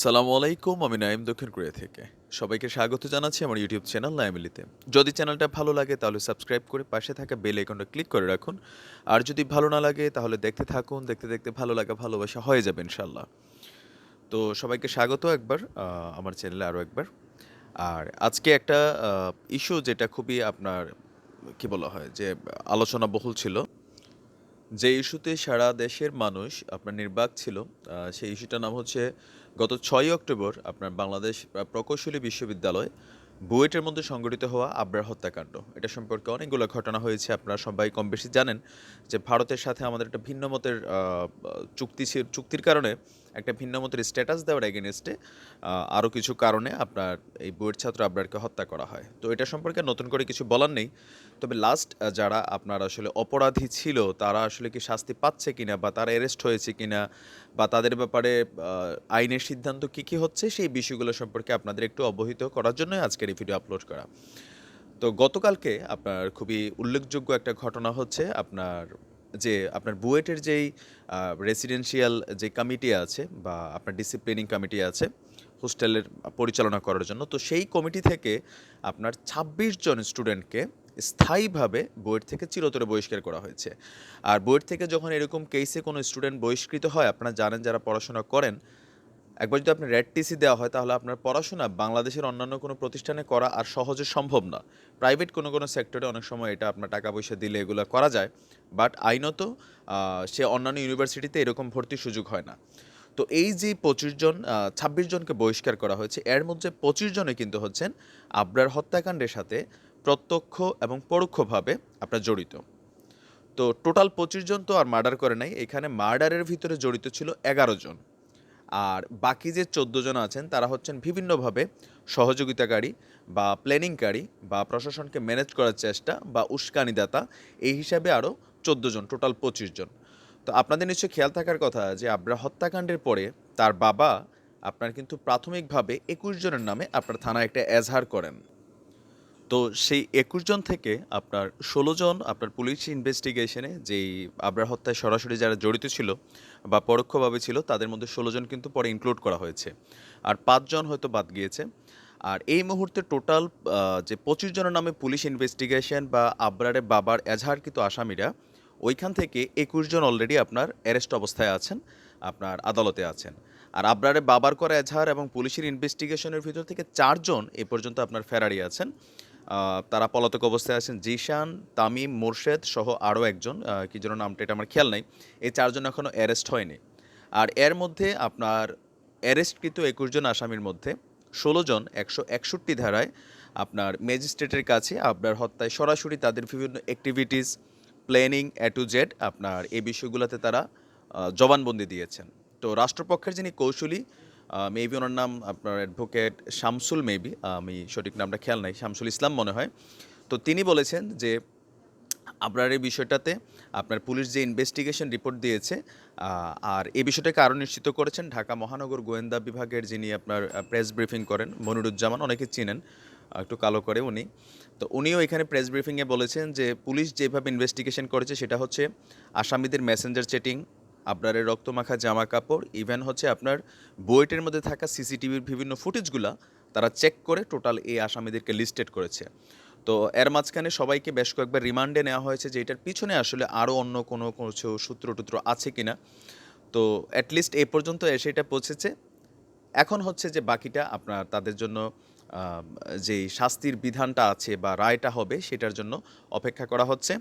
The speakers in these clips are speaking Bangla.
সালামু আলাইকুম, আমি নাইম দক্ষিণ কোরিয়া থেকে। সবাইকে স্বাগত জানাচ্ছি আমার ইউটিউব চ্যানেল নাইমিলিতে যদি চ্যানেলটা ভালো লাগে তাহলে সাবস্ক্রাইব করে পাশে থাকা বেল আইকনটা ক্লিক করে রাখুন। আর যদি ভালো না লাগে তাহলে দেখতে থাকুন, দেখতে দেখতে ভালো লাগা ভালোবাসা হয়ে যাবে ইনশাল্লাহ তো সবাইকে স্বাগত একবার আমার চ্যানেলে আরও একবার। আর আজকে একটা ইস্যু যেটা খুবই আপনার, কি বলা হয়, যে আলোচনা বহুল ছিল। যে ইস্যুতে সারা দেশের মানুষ আপনার নির্বাক ছিল সেই ইস্যুটার নাম হচ্ছে গত ছয়ই অক্টোবর আপনার বাংলাদেশ প্রকৌশলী বিশ্ববিদ্যালয় বুয়েটের মধ্যে সংঘটিত হওয়া আবরার হত্যাকাণ্ড। এটা সম্পর্কে অনেকগুলো ঘটনা হয়েছে, আপনারা সবাই কম বেশি জানেন যে ভারতের সাথে আমাদের একটা ভিন্ন মতের চুক্তি চুক্তির কারণে একটা ভিন্ন মতের স্ট্যাটাস দেওয়ার এগেনস্টে আরও কিছু কারণে আপনার এই বইয়ের ছাত্র আবরারকে হত্যা করা হয়। তো এটা সম্পর্কে নতুন করে কিছু বলার নেই। তবে লাস্ট যারা আপনার আসলে অপরাধী ছিল, তারা আসলে কি শাস্তি পাচ্ছে কিনা বা তারা অ্যারেস্ট হয়েছে কিনা বা তাদের ব্যাপারে আইনের সিদ্ধান্ত কি কি হচ্ছে, সেই বিষয়গুলো সম্পর্কে আপনাদের একটু অবহিত করার জন্যই আজকের এই ভিডিও আপলোড করা। তো গতকালকে আপনার খুবই উল্লেখযোগ্য একটা ঘটনা হচ্ছে, আপনার যে আপনার বুয়েটের যেই রেসিডেন্সিয়াল যে কমিটি আছে বা আপনার ডিসিপ্লিনিং কমিটি আছে, হোস্টেলের পরিচালনা করার জন্য, তো সেই কমিটি থেকে আপনার ২৬ জন স্টুডেন্টকে স্থায়ীভাবে বইয়ের থেকে চিরতরে বহিষ্কার করা হয়েছে। আর বইয়ের থেকে যখন এরকম কেসে কোনো স্টুডেন্ট বহিষ্কৃত হয়, আপনারা জানেন যারা পড়াশোনা করেন একবার যদি আপনার রেড টিসি দেওয়া হয়, তাহলে আপনার পড়াশোনা বাংলাদেশের অন্যান্য কোনো প্রতিষ্ঠানে করা আর সহজে সম্ভব না। প্রাইভেট কোনো কোনো সেক্টরে অনেক সময় এটা আপনার টাকা পয়সা দিলে এগুলো করা যায় বাট আইনত সে অন্যান্য ইউনিভার্সিটিতে এরকম ভর্তির সুযোগ হয় না। তো এই যে পঁচিশ জন ছাব্বিশ জনকে বহিষ্কার করা হয়েছে, এর মধ্যে পঁচিশ জনে কিন্তু হচ্ছেন আবরার হত্যাকাণ্ডের সাথে প্রত্যক্ষ এবং পরোক্ষভাবে আপনার জড়িত। তো টোটাল পঁচিশ জন তো আর মার্ডার করে নাই, এখানে মার্ডারের ভিতরে জড়িত ছিল এগারো জন। আর বাকি যে চোদ্দ জন আছেন, তারা হচ্ছেন বিভিন্নভাবে সহযোগিতাকারী বা প্ল্যানিংকারী বা প্রশাসনকে ম্যানেজ করার চেষ্টা বা উস্কানিদাতা। এই হিসাবে আরও চোদ্দ জন, টোটাল পঁচিশ জন। তো আপনাদের নিশ্চয়ই খেয়াল থাকার কথা যে আবরা হত্যাকাণ্ডের পরে তার বাবা আপনার কিন্তু প্রাথমিকভাবে একুশ জনের নামে আপনার থানায় একটা এজহার করেন। তো সেই একুশ জন থেকে আপনার ষোলো জন আপনার পুলিশ ইনভেস্টিগেশনে যেই আবরার হত্যায় সরাসরি যারা জড়িত ছিল বা পরোক্ষভাবে ছিল, তাদের মধ্যে ষোলো জন কিন্তু পরে ইনক্লুড করা হয়েছে। আর পাঁচজন হয়তো বাদ গিয়েছে। আর এই মুহূর্তে টোটাল যে পঁচিশ জনের নামে পুলিশ ইনভেস্টিগেশন বা আবরারের বাবার এজাহারকৃত আসামিরা, ওইখান থেকে একুশ জন অলরেডি আপনার অ্যারেস্ট অবস্থায় আছেন, আপনার আদালতে আছেন। আর আবরারের বাবার করা এজাহার এবং পুলিশের ইনভেস্টিগেশনের ভিতর থেকে চারজন এ পর্যন্ত আপনার ফেরারি আছেন। তারা পলাতক অবস্থায় আছেন জিশান, তামিম, মোর্শেদ সহ আরও একজন কি যেন নামটা, এটা আমার খেয়াল নাই। এই চারজন এখনও অ্যারেস্ট হয়নি। আর এর মধ্যে আপনার অ্যারেস্টকৃত একুশ জন আসামির মধ্যে ষোলো জন একশো একষট্টি ধারায় আপনার ম্যাজিস্ট্রেটের কাছে আপনার হত্যায় সরাসরি তাদের বিভিন্ন activities planning A to Z আপনার এই বিষয়গুলোতে তারা জবানবন্দি দিয়েছেন। তো রাষ্ট্রপক্ষের যিনি কৌশলী মেবি ওনার নাম আপনার অ্যাডভোকেট শামসুল মেবি আমি সঠিক নামটা খেয়াল নাই, শামসুল ইসলাম মনে হয়। তো তিনি বলেছেন যে আপনার এই বিষয়টাতে আপনার পুলিশ যে ইনভেস্টিগেশন রিপোর্ট দিয়েছে আর এই বিষয়টাকে আরও নিশ্চিত করেছেন ঢাকা মহানগর গোয়েন্দা বিভাগের যিনি আপনার প্রেস ব্রিফিং করেন, মনিরুজ্জামান, অনেকে চিনেন একটু কালো করে উনি। তো উনিও এখানে প্রেস ব্রিফিংয়ে বলেছেন যে পুলিশ যেভাবে ইনভেস্টিগেশন করেছে, সেটা হচ্ছে আসামিদের মেসেঞ্জার চেটিং আপনারের রক্তমাখা জামা কাপড় ইভেন হচ্ছে আপনার বুয়েটের মধ্যে থাকা সিসিটিভির বিভিন্ন ফুটেজগুলা তারা চেক করে টোটাল এই আসামিদেরকে লিস্টেড করেছে। তো এর মাঝখানে সবাইকে বেশ কয়েকবার রিমান্ডে নেওয়া হয়েছে যে এটার পিছনে আসলে আরও অন্য কোনো কিছু সূত্র টুত্র আছে কিনা। তো অ্যাটলিস্ট এই পর্যন্ত এসে এটা পৌঁছেছে। এখন হচ্ছে যে বাকিটা আপনার তাদের জন্য যেই শাস্তির বিধানটা আছে বা রায়টা হবে সেটার জন্য অপেক্ষা করা হচ্ছে।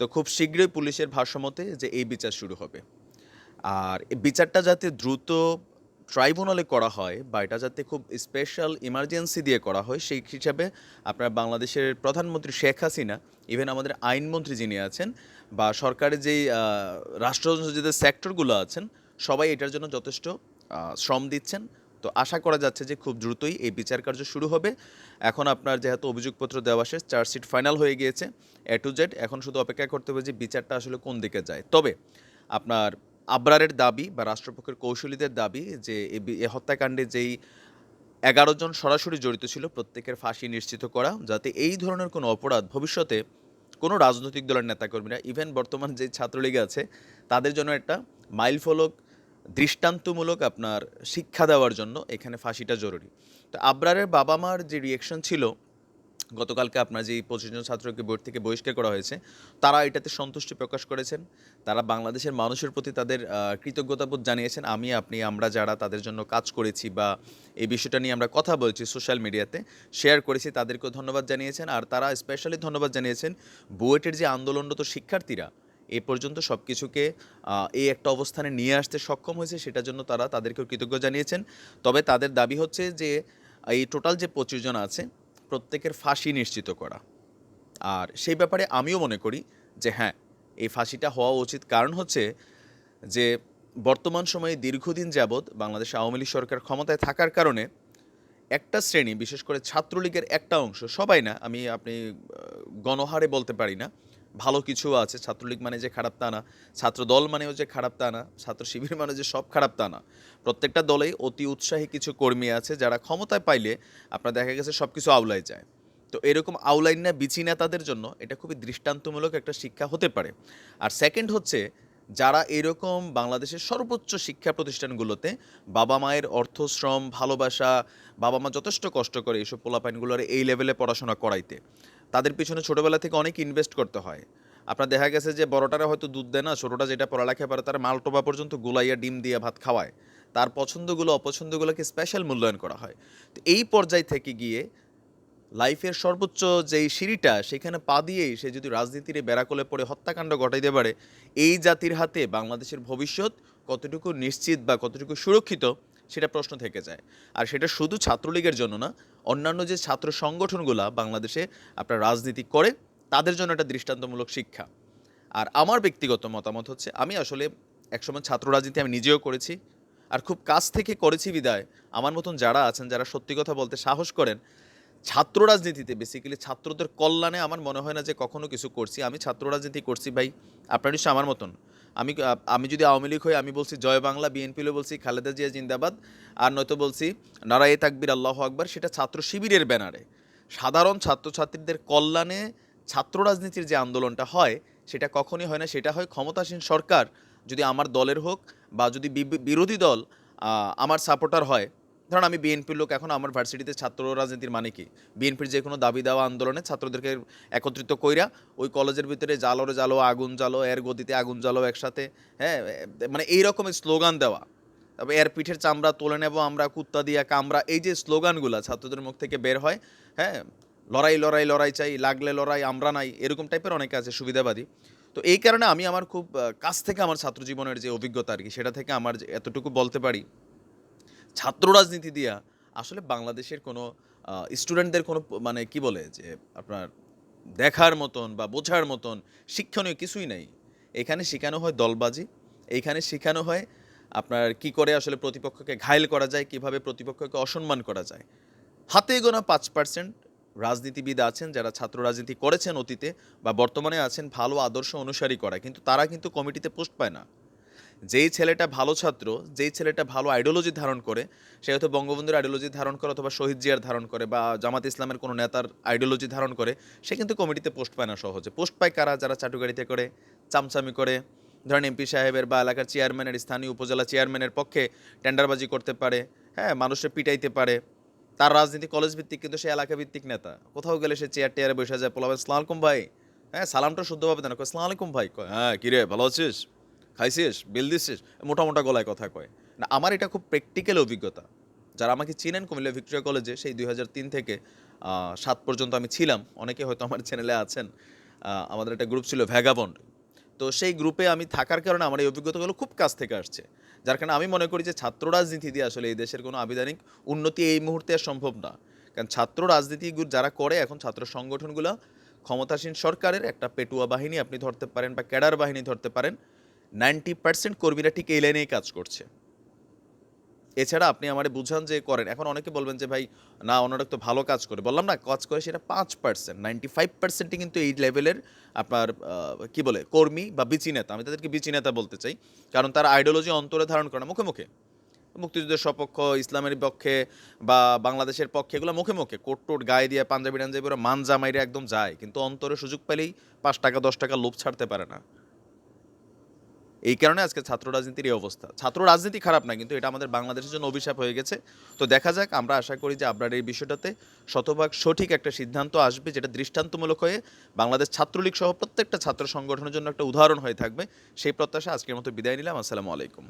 তো খুব শীঘ্রই পুলিশের ভাষ্যমতে যে এই বিচার শুরু হবে। আর বিচারটা যাতে দ্রুত ট্রাইব্যুনালে করা হয় বা এটা যাতে খুব স্পেশাল ইমার্জেন্সি দিয়ে করা হয়, সেই হিসাবে আপনার বাংলাদেশের প্রধানমন্ত্রী শেখ হাসিনা ইভেন আমাদের আইনমন্ত্রী যিনি আছেন বা সরকারের যেই রাষ্ট্রযন্ত্র যে সেক্টরগুলো আছেন, সবাই এটার জন্য যথেষ্ট শ্রম দিচ্ছেন। তো আশা করা যাচ্ছে যে খুব দ্রুতই এই বিচার কার্য শুরু হবে। এখন আপনার যেহেতু অভিযোগপত্র দেওয়া শেষ চার্জশিট ফাইনাল হয়ে গিয়েছে, এ টু জেড। এখন শুধু অপেক্ষা করতে হবে যে বিচারটা আসলে কোন দিকে যায়। তবে আপনার আবরারের দাবি বা রাষ্ট্রপক্ষের কৌশলীদের দাবি যে এ হত্যাকাণ্ডে যেই এগারো জন সরাসরি জড়িত ছিল, প্রত্যেকের ফাঁসি নিশ্চিত করা যাতে এই ধরনের কোনো অপরাধ ভবিষ্যতে কোনো রাজনৈতিক দলের নেতাকর্মীরা ইভেন বর্তমান যে ছাত্রলীগ আছে, তাদের জন্য একটা মাইল ফলক দৃষ্টান্তমূলক আপনার শিক্ষা দেওয়ার জন্য এখানে ফাঁসিটা জরুরি। তো আবরারের বাবা মার যে রিয়েকশন ছিল গতকালকে আপনার যে পঁচিশ জন ছাত্রকে বোর্ড থেকে বহিষ্কার করা হয়েছে, তারা এটাতে সন্তুষ্টি প্রকাশ করেছেন। তারা বাংলাদেশের মানুষের প্রতি তাদের কৃতজ্ঞতাবোধ জানিয়েছেন, আমি, আপনি, আমরা যারা তাদের জন্য কাজ করেছি বা এই বিষয়টা নিয়ে আমরা কথা বলছি সোশ্যাল মিডিয়াতে, শেয়ার করেছি, তাদেরকেও ধন্যবাদ জানিয়েছেন। আর তারা স্পেশালি ধন্যবাদ জানিয়েছেন, বুয়েটের যে আন্দোলনরত শিক্ষার্থীরা, এ পর্যন্ত সব কিছুকে এই একটা অবস্থানে নিয়ে আসতে সক্ষম হয়েছে, সেটার জন্য তারা তাদেরকেও কৃতজ্ঞ জানিয়েছেন। তবে তাদের দাবি হচ্ছে যে, এই টোটাল যে পঁচিশ জন আছে প্রত্যেকের ফাঁসি নিশ্চিত করা। আর সেই ব্যাপারে আমিও মনে করি যে হ্যাঁ এই ফাঁসিটা হওয়া উচিত। কারণ হচ্ছে যে বর্তমান সময়ে দীর্ঘদিন যাবৎ বাংলাদেশ আওয়ামী লীগ সরকার ক্ষমতায় থাকার কারণে একটা শ্রেণি, বিশেষ করে ছাত্রলীগের একটা অংশ, সবাই না, আমি, আপনি গণহারে বলতে পারি না ভালো কিছু আছে, ছাত্রলীগ মানে যে খারাপ তা না ছাত্র দল মানেও যে খারাপ তা না ছাত্র শিবির মানে যে সব খারাপ তা না। প্রত্যেকটা দলেই অতি উৎসাহী কিছু কর্মী আছে যারা ক্ষমতায় পাইলে আপনার দেখা গেছে সব কিছু আউলায় যায়। তো এরকম আউলাইন না বিচি নেতাদের জন্য এটা খুবই দৃষ্টান্তমূলক একটা শিক্ষা হতে পারে। আর সেকেন্ড হচ্ছে, যারা এরকম বাংলাদেশের সর্বোচ্চ শিক্ষা প্রতিষ্ঠানগুলোতে বাবা মায়ের অর্থ, শ্রম, ভালোবাসা, বাবা মা যথেষ্ট কষ্ট করে এইসব পোলাপাইনগুলোর এই লেভেলে পড়াশোনা করাইতে। তাদের পিছনে ছোটোবেলা থেকে অনেক ইনভেস্ট করতে হয়। আপনার দেখা গেছে যে বড়টারা হয়তো দুধ দেয় না, ছোটোটা যেটা পড়ালেখা পারে তারা মালটোবা পর্যন্ত গুলাইয়া ডিম দিয়ে ভাত খাওয়ায়। তার পছন্দগুলো, অপছন্দগুলোকে স্পেশাল মূল্যায়ন করা হয়। তো এই পর্যায় থেকে গিয়ে লাইফের সর্বোচ্চ যেই সিঁড়িটা, সেখানে পা দিয়েই সে যদি রাজনীতির বেড়াকলে পড়ে হত্যাকাণ্ড ঘটাইতে পারে, এই জাতির হাতে বাংলাদেশের ভবিষ্যৎ কতটুকু নিশ্চিত বা কতটুকু সুরক্ষিত সেটা প্রশ্ন থেকে যায়। আর সেটা শুধু ছাত্রলীগের জন্য না, অন্যান্য যে ছাত্র সংগঠনগুলা বাংলাদেশে আপনার রাজনীতি করে, তাদের জন্য একটা দৃষ্টান্তমূলক শিক্ষা। আর আমার ব্যক্তিগত মতামত হচ্ছে, আমি আসলে একসময় ছাত্র রাজনীতি আমি নিজেও করেছি, আর খুব কাছ থেকে করেছি বিদায়। আমার মতন যারা আছেন, যারা সত্যি কথা বলতে সাহস করেন, ছাত্র রাজনীতিতে বেসিক্যালি ছাত্রদের কল্যাণে আমার মনে হয় না যে কখনো কিছু করছি। আমি ছাত্র রাজনীতি করছি ভাই, আপনার নিশ্চয় আমার মতন। আমি আমি যদি আওয়ামী লীগ হই, আমি বলছি জয় বাংলা বিএনপিও বলছি খালেদা জিয়া জিন্দাবাদ, আর নয়তো বলছি নারায়ে তাকবির, আল্লাহ আকবর, সেটা ছাত্র শিবিরের ব্যানারে। সাধারণ ছাত্রছাত্রীদের কল্যাণে ছাত্র রাজনীতির যে আন্দোলনটা হয়, সেটা কখনই হয় না, সেটা হয় ক্ষমতাসীন সরকার, যদি আমার দলের হোক বা যদি বিরোধী দল আমার সাপোর্টার হয় ধরুন আমি বিএনপির লোক, এখন আমার ভার্সিটিতে ছাত্র রাজনীতির মানে কি? বিএনপির যে কোনো দাবি দেওয়া আন্দোলনে ছাত্রদেরকে একত্রিত কইরা ওই কলেজের ভিতরে জালোরে জালো, আগুন জালো এর গতিতে আগুন জালো একসাথে হ্যাঁ মানে এই রকমের স্লোগান দেওয়া। তারপর এর পিঠের চামড়া তুলে নেব আমরা, কুত্তা দিয়া কামড়া, এই যে স্লোগানগুলো ছাত্রদের মুখ থেকে বের হয় হ্যাঁ লড়াই লড়াই লড়াই চাই, লাগলে লড়াই, আমরা নাই, এরকম টাইপের অনেকে আছে সুবিধাবাদী। তো এই কারণে আমি আমার খুব কাছ থেকে আমার ছাত্র জীবনের যে অভিজ্ঞতা আর কি, সেটা থেকে আমার এতটুকু বলতে পারি। ছাত্র রাজনীতি দিয়া আসলে বাংলাদেশের কোনো স্টুডেন্টদের কোনো মানে কি বলে যে আপনার দেখার মতন বা বোঝার মতন শিক্ষণীয় কিছুই নেই। এখানে শেখানো হয় দলবাজি এইখানে শেখানো হয় আপনার কি করে আসলে প্রতিপক্ষকে ঘায়েল করা যায়, কীভাবে প্রতিপক্ষকে অসম্মান করা যায়। হাতে গোনা পাঁচ পার্সেন্ট রাজনীতিবিদ আছেন যারা ছাত্র রাজনীতি করেছেন অতীতে বা বর্তমানে আছেন ভালো আদর্শ অনুসারী করা, কিন্তু তারা কিন্তু কমিটিতে পোস্ট পায় না। যেই ছেলেটা ভালো ছাত্র, যেই ছেলেটা ভালো আইডিওলজি ধারণ করে, সে হয়তো বঙ্গবন্ধুর আইডিওলজি ধারণ করে অথবা শহীদ জিয়ার ধারণ করে বা জামাত ইসলামের কোনো নেতার আইডিওলজি ধারণ করে, সে কিন্তু কমিটিতে পোস্ট পায় না সহজে। পোস্ট পায় কারা? যারা চাটুকারিতে করে, চামচামি করে। ধরেন এমপি সাহেবের বা এলাকার চেয়ারম্যানের স্থানীয় উপজেলা চেয়ারম্যানের পক্ষে টেন্ডারবাজি করতে পারে হ্যাঁ মানুষের পিটাইতে পারে। তার রাজনীতি কলেজ ভিত্তিক কিন্তু সে এলাকা ভিত্তিক নেতা। কোথাও গেলে সে চেয়ার টেয়ারে বসে যায় পোলাবে সালাম ভাই। হ্যাঁ সালামটা শুদ্ধভাবে দেন। সালাম আলাইকুম ভাই। হ্যাঁ কিরে, ভালো আছিস? খাইছিস বিল দিছিস মোটা মোটা গলায় কথা কয়। না, আমার এটা খুব প্র্যাকটিক্যাল অভিজ্ঞতা। যারা আমাকে চিনেন কুমিল্লা ভিক্টোরিয়া কলেজে, সেই দুই থেকে সাত পর্যন্ত আমি ছিলাম। অনেকে হয়তো আমার চ্যানেলে আছেন। আমাদের একটা গ্রুপ ছিল ভ্যাগাবন্ড তো সেই গ্রুপে আমি থাকার কারণে আমার এই অভিজ্ঞতাগুলো খুব কাছ থেকে আসছে। যার কারণে আমি মনে করি যে ছাত্র রাজনীতি দিয়ে আসলে এই দেশের কোনো আবিধানিক উন্নতি এই মুহূর্তে আর সম্ভব না। কারণ ছাত্র রাজনীতি যারা করে, এখন ছাত্র সংগঠনগুলো ক্ষমতাসীন সরকারের একটা পেটুয়া বাহিনী আপনি ধরতে পারেন বা ক্যাডার বাহিনী ধরতে পারেন। নাইনটি পার্সেন্ট কর্মীরা ঠিক এই লাইনেই কাজ করছে। এছাড়া আপনি আমারে বুঝান যে করেন, এখন অনেকে বলবেন যে, ভাই, না, ওনারা তো ভালো কাজ করে। বললাম, না, কাজ করে সেটা পাঁচ পার্সেন্ট, নাইনটি ফাইভ পার্সেন্টই কিন্তু এই লেভেলের আপনার কি বলে, কর্মী বা বিচি নেতা। আমি তাদেরকে বিচি নেতা বলতে চাই, কারণ তার আইডিওলজি অন্তরে ধারণ করে না, মুখে মুখে। মুক্তিযুদ্ধের সপক্ষ, ইসলামের পক্ষে বা বাংলাদেশের পক্ষে এগুলো মুখে মুখে। কোট টোট, গায়ে দিয়ে পাঞ্জাবি টাঞ্জাবি ওরা মান জামাইরে একদম যায়, কিন্তু অন্তরে সুযোগ পেলেই পাঁচ টাকা, দশ টাকা লোভ ছাড়তে পারে না। এই কারণে আজকে ছাত্র রাজনীতির এই অবস্থা। ছাত্র রাজনীতি খারাপ না, কিন্তু এটা আমাদের বাংলাদেশের জন্য অভিশাপ হয়ে গেছে। তো দেখা যাক, আমরা আশা করি যে আপনার এই বিষয়টাতে শতভাগ সঠিক একটা সিদ্ধান্ত আসবে যেটা দৃষ্টান্তমূলক হয়ে বাংলাদেশ ছাত্রলীগ সহ প্রত্যেকটা ছাত্র সংগঠনের জন্য একটা উদাহরণ হয়ে থাকবে। সেই প্রত্যাশা আজকের মতো বিদায় নিলাম। আসসালামু আলাইকুম।